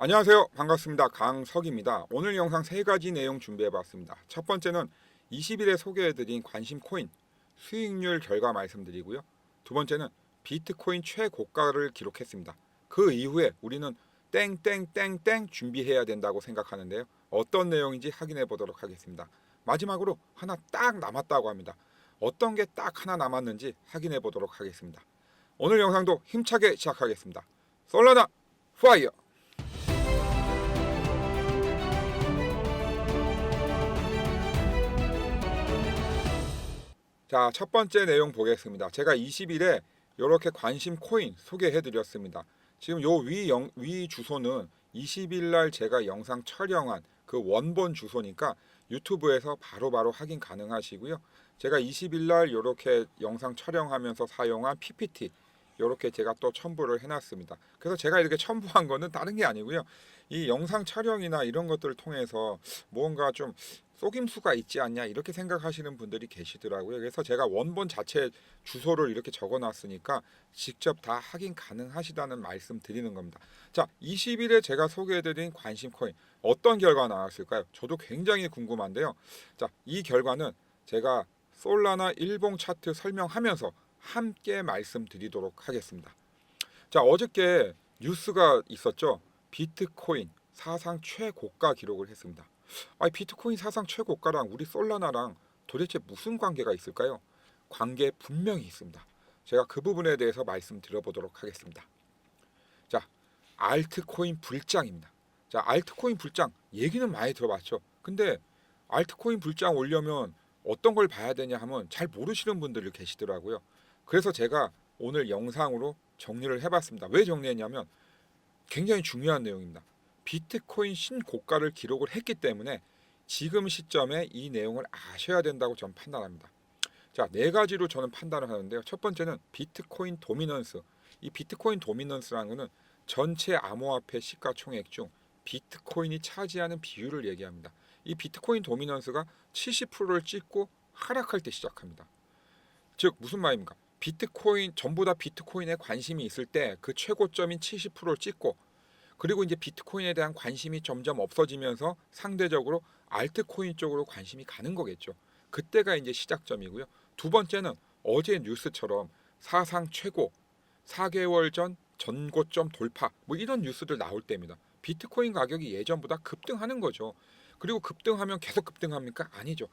안녕하세요. 반갑습니다. 강석입니다. 오늘 영상 세 가지 내용 준비해 봤습니다. 첫 번째는 20일에 소개해 드린 관심 코인 수익률 결과 말씀드리고요. 두 번째는 비트코인 최고가를 기록했습니다. 그 이후에 우리는 땡땡땡땡 준비해야 된다고 생각하는데요. 어떤 내용인지 확인해 보도록 하겠습니다. 마지막으로 하나 딱 남았다고 합니다. 어떤 게 딱 하나 남았는지 확인해 보도록 하겠습니다. 오늘 영상도 힘차게 시작하겠습니다. 솔라나 파이어! 자, 첫 번째 내용 보겠습니다. 제가 20일에 이렇게 관심 코인 소개해 드렸습니다. 지금 요위 위 주소는 20일 날 제가 영상 촬영한 그 원본 주소니까 유튜브에서 바로 바로 확인 가능하시고요. 제가 20일 날 이렇게 영상 촬영하면서 사용한 PPT 이렇게 제가 또 첨부를 해놨습니다. 그래서 제가 이렇게 첨부한 거는 다른 게 아니고요. 이 영상 촬영이나 이런 것들을 통해서 뭔가 좀 속임수가 있지 않냐 이렇게 생각하시는 분들이 계시더라고요. 그래서 제가 원본 자체 주소를 이렇게 적어놨으니까 직접 다 확인 가능하시다는 말씀 드리는 겁니다. 자, 20일에 제가 소개해드린 관심 코인 어떤 결과 나왔을까요? 저도 굉장히 궁금한데요. 자, 이 결과는 제가 솔라나 일봉 차트 설명하면서 함께 말씀드리도록 하겠습니다. 자, 어저께 뉴스가 있었죠. 비트코인 사상 최고가 기록을 했습니다. 아니 비트코인 사상 최고가랑 우리 솔라나랑 도대체 무슨 관계가 있을까요? 관계 분명히 있습니다. 제가 그 부분에 대해서 말씀드려보도록 하겠습니다. 자, 알트코인 불장입니다. 자, 알트코인 불장 얘기는 많이 들어봤죠. 근데 알트코인 불장 올려면 어떤 걸 봐야 되냐 하면 잘 모르시는 분들이 계시더라고요. 그래서 제가 오늘 영상으로 정리를 해봤습니다. 왜 정리했냐면 굉장히 중요한 내용입니다. 비트코인 신고가를 기록을 했기 때문에 지금 시점에 이 내용을 아셔야 된다고 저는 판단합니다. 자, 네 가지로 저는 판단을 하는데요. 첫 번째는 비트코인 도미넌스. 이 비트코인 도미넌스라는 것은 전체 암호화폐 시가총액 중 비트코인이 차지하는 비율을 얘기합니다. 이 비트코인 도미넌스가 70%를 찍고 하락할 때 시작합니다. 즉 무슨 말입니까? 비트코인 전부 다 비트코인에 관심이 있을 때 그 최고점인 70%를 찍고 그리고 이제 비트코인에 대한 관심이 점점 없어지면서 상대적으로 알트코인 쪽으로 관심이 가는 거겠죠. 그때가 이제 시작점이고요. 두 번째는 어제 뉴스처럼 사상 최고 4개월 전 전고점 돌파 뭐 이런 뉴스들 나올 때입니다. 비트코인 가격이 예전보다 급등하는 거죠. 그리고 급등하면 계속 급등합니까? 아니죠.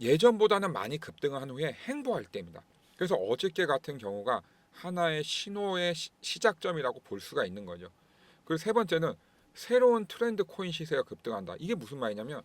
예전보다는 많이 급등한 후에 행보할 때입니다. 그래서 어저께 같은 경우가 하나의 신호의 시, 시작점이라고 볼 수가 있는 거죠. 그리고 세 번째는 새로운 트렌드 코인 시세가 급등한다. 이게 무슨 말이냐면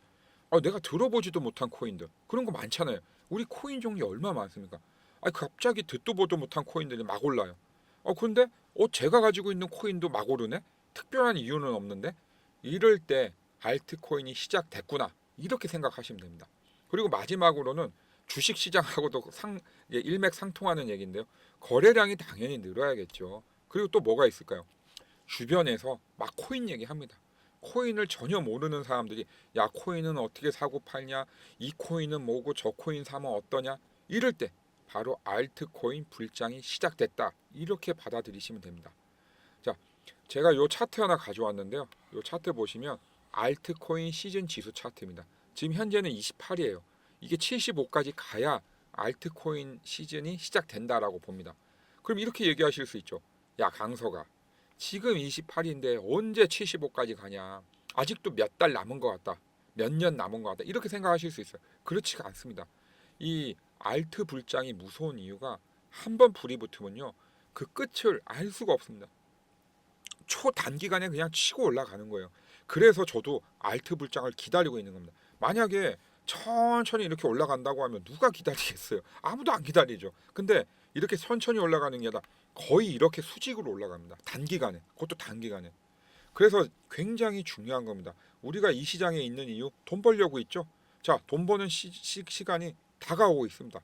아, 내가 들어보지도 못한 코인들 그런 거 많잖아요. 우리 코인 종류 얼마 많습니까? 아, 갑자기 듣도 보도 못한 코인들이 막 올라요. 어, 근데 어 제가 가지고 있는 코인도 막 오르네. 특별한 이유는 없는데 이럴 때 알트코인이 시작됐구나 이렇게 생각하시면 됩니다. 그리고 마지막으로는 주식 시장하고도 상 예, 일맥상통하는 얘기인데요. 거래량이 당연히 늘어야겠죠. 그리고 또 뭐가 있을까요? 주변에서 막 코인 얘기합니다. 코인을 전혀 모르는 사람들이 야 코인은 어떻게 사고 팔냐 이 코인은 뭐고 저 코인 사면 어떠냐 이럴 때 바로 알트코인 불장이 시작됐다 이렇게 받아들이시면 됩니다. 자 제가 요 차트 하나 가져왔는데요. 요 차트 보시면 알트코인 시즌 지수 차트입니다. 지금 현재는 28이에요. 이게 75까지 가야 알트코인 시즌이 시작된다라고 봅니다. 그럼 이렇게 얘기하실 수 있죠. 야 강서가 지금 28인데 언제 75까지 가냐? 아직도 몇 달 남은 것 같다. 몇 년 남은 것 같다. 이렇게 생각하실 수 있어요. 그렇지가 않습니다. 이 알트 불장이 무서운 이유가 한 번 불이 붙으면요. 그 끝을 알 수가 없습니다. 초단기간에 그냥 치고 올라가는 거예요. 그래서 저도 알트 불장을 기다리고 있는 겁니다. 만약에 천천히 이렇게 올라간다고 하면 누가 기다리겠어요? 아무도 안 기다리죠. 근데 이렇게 천천히 올라가는 게 아니라 거의 이렇게 수직으로 올라갑니다. 단기간에. 그것도 단기간에. 그래서 굉장히 중요한 겁니다. 우리가 이 시장에 있는 이유 돈 벌려고 있죠. 자, 돈 버는 시, 시, 시간이 다가오고 있습니다.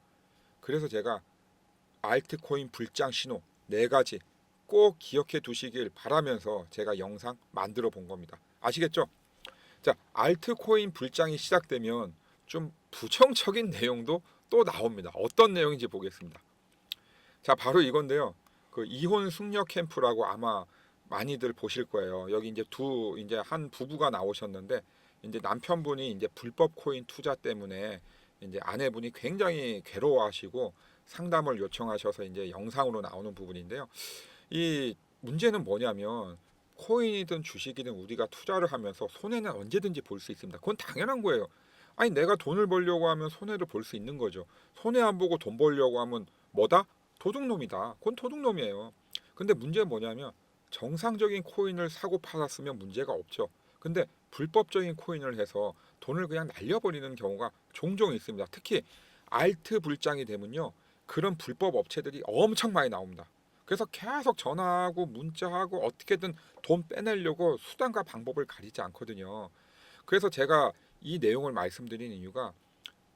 그래서 제가 알트코인 불장 신호 네 가지 꼭 기억해 두시길 바라면서 제가 영상 만들어 본 겁니다. 아시겠죠? 자, 알트코인 불장이 시작되면 좀 부정적인 내용도 또 나옵니다. 어떤 내용인지 보겠습니다. 자, 바로 이건데요. 그 이혼 숙녀 캠프라고 아마 많이들 보실 거예요. 여기 이제 두 이제 한 부부가 나오셨는데 이제 남편분이 이제 불법 코인 투자 때문에 이제 아내분이 굉장히 괴로워하시고 상담을 요청하셔서 이제 영상으로 나오는 부분인데요. 이 문제는 뭐냐면 코인이든 주식이든 우리가 투자를 하면서 손해는 언제든지 볼 수 있습니다. 그건 당연한 거예요. 아니 내가 돈을 벌려고 하면 손해를 볼 수 있는 거죠. 손해 안 보고 돈 벌려고 하면 뭐다? 도둑놈이다. 그건 도둑놈이에요. 근데 문제는 뭐냐면 정상적인 코인을 사고 팔았으면 문제가 없죠. 근데 불법적인 코인을 해서 돈을 그냥 날려버리는 경우가 종종 있습니다. 특히 알트 불장이 되면요. 그런 불법 업체들이 엄청 많이 나옵니다. 그래서 계속 전화하고 문자하고 어떻게든 돈 빼내려고 수단과 방법을 가리지 않거든요. 그래서 제가 이 내용을 말씀드리는 이유가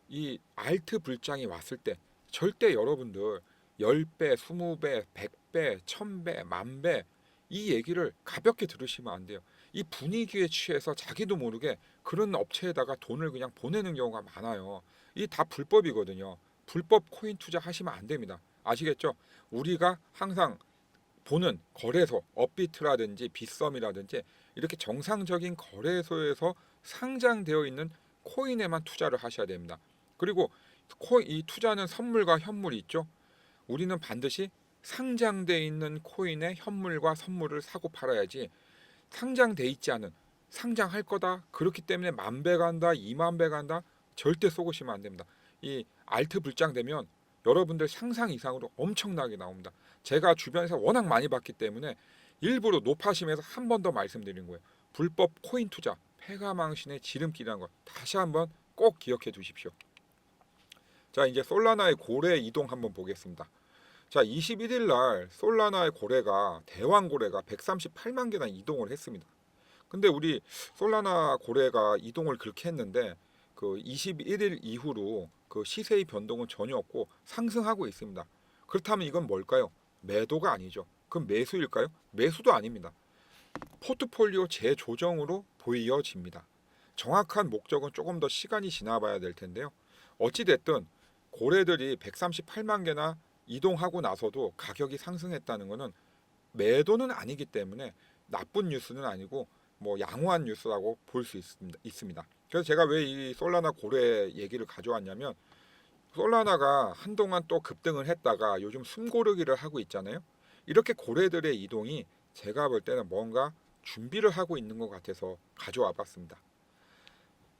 이 알트 불장이 왔을 때 절대 여러분들 10배, 20배, 100배, 1000배, 만배 이 얘기를 가볍게 들으시면 안 돼요. 이 분위기에 취해서 자기도 모르게 그런 업체에다가 돈을 그냥 보내는 경우가 많아요. 이 다 불법이거든요. 불법 코인 투자 하시면 안 됩니다. 아시겠죠? 우리가 항상 보는 거래소, 업비트라든지 빗썸이라든지 이렇게 정상적인 거래소에서 상장되어 있는 코인에만 투자를 하셔야 됩니다. 그리고 코, 이 투자는 선물과 현물이 있죠. 우리는 반드시 상장돼 있는 코인의 현물과 선물을 사고 팔아야지 상장돼 있지 않은 상장할 거다 그렇기 때문에 만 배 간다 이만 배 간다 절대 속으시면 안 됩니다. 이 알트 불장 되면 여러분들 상상 이상으로 엄청나게 나옵니다. 제가 주변에서 워낙 많이 봤기 때문에 일부러 높아심에서 한 번 더 말씀드린 거예요. 불법 코인 투자 폐가망신의 지름길이라는 거 다시 한번 꼭 기억해 두십시오. 자 이제 솔라나의 고래 이동 한번 보겠습니다. 자 21일 날 솔라나의 고래가 대왕 고래가 138만 개나 이동을 했습니다. 근데 우리 솔라나 고래가 이동을 그렇게 했는데 그 21일 이후로 그 시세의 변동은 전혀 없고 상승하고 있습니다. 그렇다면 이건 뭘까요? 매도가 아니죠. 그럼 매수일까요? 매수도 아닙니다. 포트폴리오 재조정으로 보여집니다. 정확한 목적은 조금 더 시간이 지나봐야 될 텐데요. 어찌 됐든 고래들이 138만 개나 이동하고 나서도 가격이 상승했다는 것은 매도는 아니기 때문에 나쁜 뉴스는 아니고 뭐 양호한 뉴스라고 볼 수 있습니다. 그래서 제가 왜 이 솔라나 고래 얘기를 가져왔냐면 솔라나가 한동안 또 급등을 했다가 요즘 숨고르기를 하고 있잖아요. 이렇게 고래들의 이동이 제가 볼 때는 뭔가 준비를 하고 있는 것 같아서 가져와 봤습니다.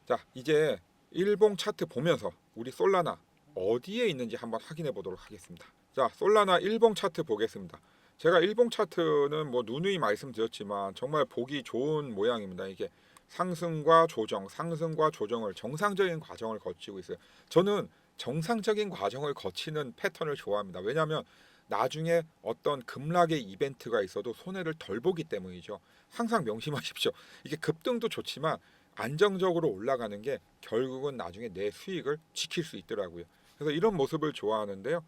자, 이제 일봉 차트 보면서 우리 솔라나 어디에 있는지 한번 확인해 보도록 하겠습니다. 자, 솔라나 일봉 차트 보겠습니다. 제가 일봉 차트는 뭐 누누이 말씀드렸지만 정말 보기 좋은 모양입니다. 이게 상승과 조정, 상승과 조정을 정상적인 과정을 거치고 있어요. 저는 정상적인 과정을 거치는 패턴을 좋아합니다. 왜냐하면 나중에 어떤 급락의 이벤트가 있어도 손해를 덜 보기 때문이죠. 항상 명심하십시오. 이게 급등도 좋지만 안정적으로 올라가는 게 결국은 나중에 내 수익을 지킬 수 있더라고요. 그래서 이런 모습을 좋아하는데요.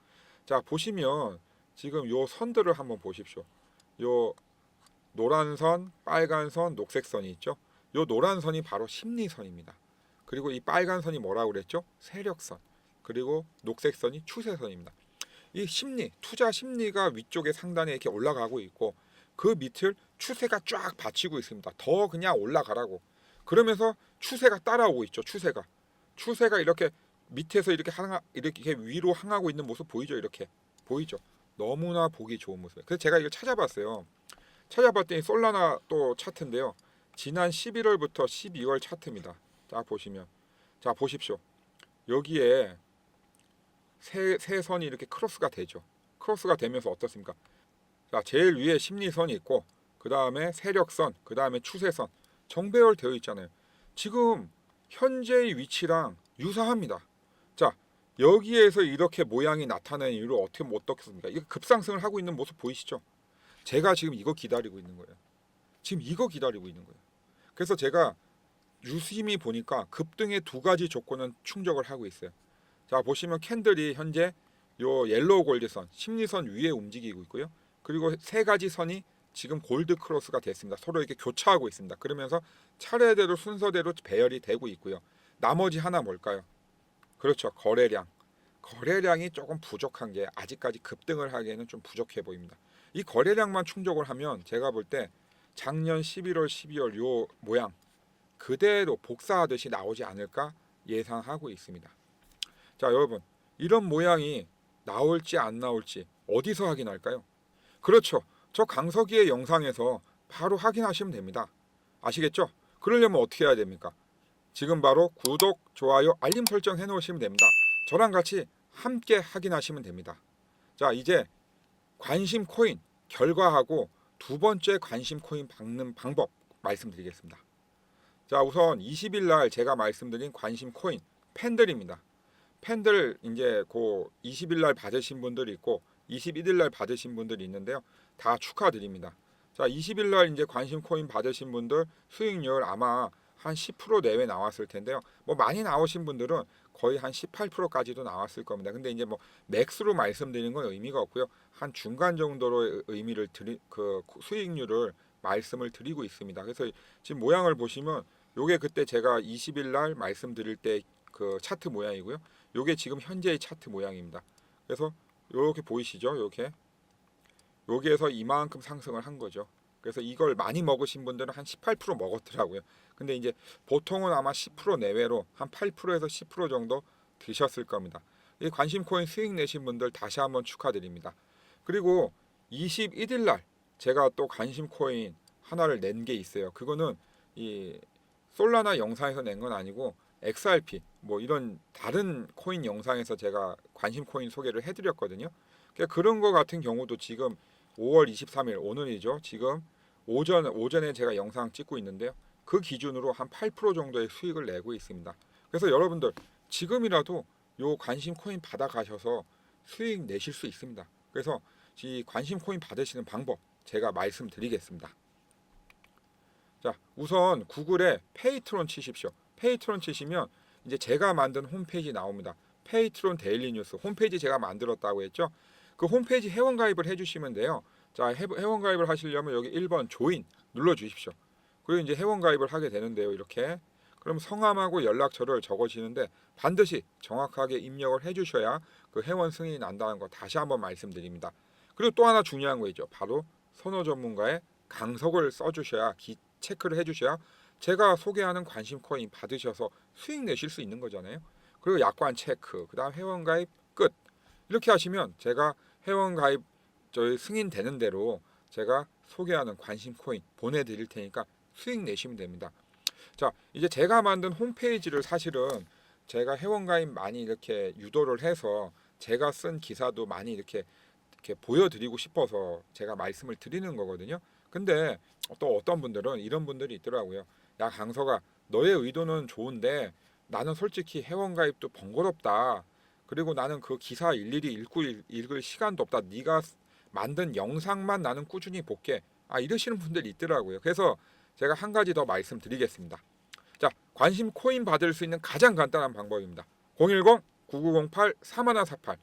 자 보시면 지금 요 선들을 한번 보십시오. 요 노란 선, 빨간 선, 녹색 선이 있죠. 요 노란 선이 바로 심리선입니다. 그리고 이 빨간 선이 뭐라고 그랬죠? 세력선. 그리고 녹색 선이 추세선입니다. 이 심리, 투자 심리가 위쪽에 상단에 이렇게 올라가고 있고 그 밑을 추세가 쫙 받치고 있습니다. 더 그냥 올라가라고. 그러면서 추세가 따라오고 있죠. 추세가. 추세가 이렇게 밑에서 이렇게 항하, 이렇게 위로 항하고 있는 모습 보이죠? 이렇게. 보이죠? 너무나 보기 좋은 모습. 그래서 제가 이걸 찾아봤어요. 찾아봤더니 솔라나 또 차트인데요. 지난 11월부터 12월 차트입니다. 자 보시면 자 보십시오. 여기에 세, 세 선이 이렇게 크로스가 되죠. 크로스가 되면서 어떻습니까? 자 제일 위에 심리선이 있고 그 다음에 세력선, 그 다음에 추세선 정배열 되어 있잖아요. 지금 현재의 위치랑 유사합니다. 자 여기에서 이렇게 모양이 나타나는 이유를 어떻게 못 듣겠습니까? 이거 급상승을 하고 있는 모습 보이시죠? 제가 지금 이거 기다리고 있는 거예요. 지금 이거 기다리고 있는 거예요. 그래서 제가 유심히 보니까 급등의 두 가지 조건은 충족을 하고 있어요. 자 보시면 캔들이 현재 요 옐로우 골드선 심리선 위에 움직이고 있고요. 그리고 세 가지 선이 지금 골드 크로스가 됐습니다. 서로 이렇게 교차하고 있습니다. 그러면서 차례대로 순서대로 배열이 되고 있고요. 나머지 하나 뭘까요? 그렇죠. 거래량. 거래량이 조금 부족한 게 아직까지 급등을 하기에는 좀 부족해 보입니다. 이 거래량만 충족을 하면 제가 볼 때 작년 11월, 12월 요 모양 그대로 복사하듯이 나오지 않을까 예상하고 있습니다. 자, 여러분. 이런 모양이 나올지 안 나올지 어디서 확인할까요? 그렇죠. 저 강석이의 영상에서 바로 확인하시면 됩니다. 아시겠죠? 그러려면 어떻게 해야 됩니까? 지금 바로 구독, 좋아요, 알림 설정 해 놓으시면 됩니다. 저랑 같이 함께 확인하시면 됩니다. 자, 이제 관심 코인 결과하고 두 번째 관심 코인 박는 방법 말씀드리겠습니다. 자, 우선 20일 날 제가 말씀드린 관심 코인 팬들입니다. 팬들 이제 그 20일 날 받으신 분들이 있고 21일 날 받으신 분들이 있는데요. 다 축하드립니다. 자, 20일 날 이제 관심 코인 받으신 분들 수익률 아마 한 10% 내외 나왔을 텐데요. 뭐 많이 나오신 분들은 거의 한 18%까지도 나왔을 겁니다. 근데 이제 뭐 맥스로 말씀드리는 건 의미가 없고요. 한 중간 정도로의 의미를 드리 그 수익률을 말씀을 드리고 있습니다. 그래서 지금 모양을 보시면 요게 그때 제가 20일 날 말씀드릴 때 그 차트 모양이고요. 요게 지금 현재의 차트 모양입니다. 그래서 요렇게 보이시죠? 요렇게 여기에서 이만큼 상승을 한 거죠. 그래서 이걸 많이 먹으신 분들은 한 18% 먹었더라고요. 근데 이제 보통은 아마 10% 내외로 한 8%에서 10% 정도 드셨을 겁니다. 이 관심 코인 수익 내신 분들 다시 한번 축하드립니다. 그리고 21일 날 제가 또 관심 코인 하나를 낸 게 있어요. 그거는 이 솔라나 영상에서 낸 건 아니고 XRP 뭐 이런 다른 코인 영상에서 제가 관심 코인 소개를 해드렸거든요. 그러니까 그런 거 같은 경우도 지금 5월 23일 오늘이죠. 지금 오전 오전에 제가 영상 찍고 있는데요. 그 기준으로 한 8% 정도의 수익을 내고 있습니다. 그래서 여러분들 지금이라도 요 관심 코인 받아 가셔서 수익 내실 수 있습니다. 그래서 이 관심 코인 받으시는 방법 제가 말씀드리겠습니다. 자, 우선 구글에 페이트론 치십시오. 페이트론 치시면 이제 제가 만든 홈페이지 나옵니다. 페이트론 데일리 뉴스 홈페이지 제가 만들었다고 했죠. 그 홈페이지 회원 가입을 해주시면 돼요. 자 회- 회원 가입을 하시려면 여기 1번 조인 눌러 주십시오. 그리고 이제 회원 가입을 하게 되는데요. 이렇게 그럼 성함하고 연락처를 적어주시는데 반드시 정확하게 입력을 해주셔야 그 회원 승인이 난다는 거 다시 한번 말씀드립니다. 그리고 또 하나 중요한 거 있죠. 바로 선호 전문가의 강석을 써주셔야 기, 체크를 해주셔야 제가 소개하는 관심 코인 받으셔서 수익 내실 수 있는 거잖아요. 그리고 약관 체크, 그다음 회원 가입 끝 이렇게 하시면 제가 회원 가입 저희 승인 되는 대로 제가 소개하는 관심 코인 보내 드릴 테니까 수익 내시면 됩니다. 자 이제 제가 만든 홈페이지를 사실은 제가 회원 가입 많이 이렇게 유도를 해서 제가 쓴 기사도 많이 이렇게 이렇게 보여드리고 싶어서 제가 말씀을 드리는 거거든요. 근데 또 어떤 분들은 이런 분들이 있더라고요. 야 강서가 너의 의도는 좋은데 나는 솔직히 회원 가입도 번거롭다. 그리고 나는 그 기사 일일이 읽고 읽- 읽을 시간도 없다. 네가 만든 영상만 나는 꾸준히 볼게. 아 이러시는 분들이 있더라고요. 그래서 제가 한 가지 더 말씀드리겠습니다. 자 관심 코인 받을 수 있는 가장 간단한 방법입니다. 010-9908-3148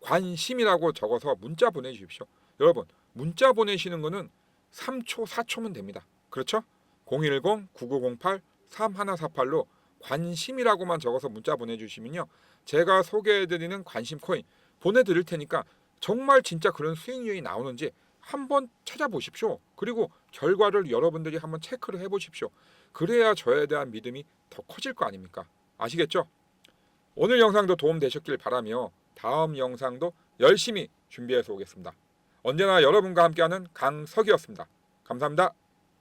관심이라고 적어서 문자 보내주십시오. 여러분 문자 보내시는 거는 3초 4초면 됩니다. 그렇죠? 010-9908-3148로 관심이라고만 적어서 문자 보내주시면요. 제가 소개해드리는 관심 코인 보내드릴 테니까 정말 진짜 그런 수익률이 나오는지 한번 찾아보십시오. 그리고 결과를 여러분들이 한번 체크를 해보십시오. 그래야 저에 대한 믿음이 더 커질 거 아닙니까? 아시겠죠? 오늘 영상도 도움 되셨길 바라며 다음 영상도 열심히 준비해서 오겠습니다. 언제나 여러분과 함께하는 강석이었습니다. 감사합니다.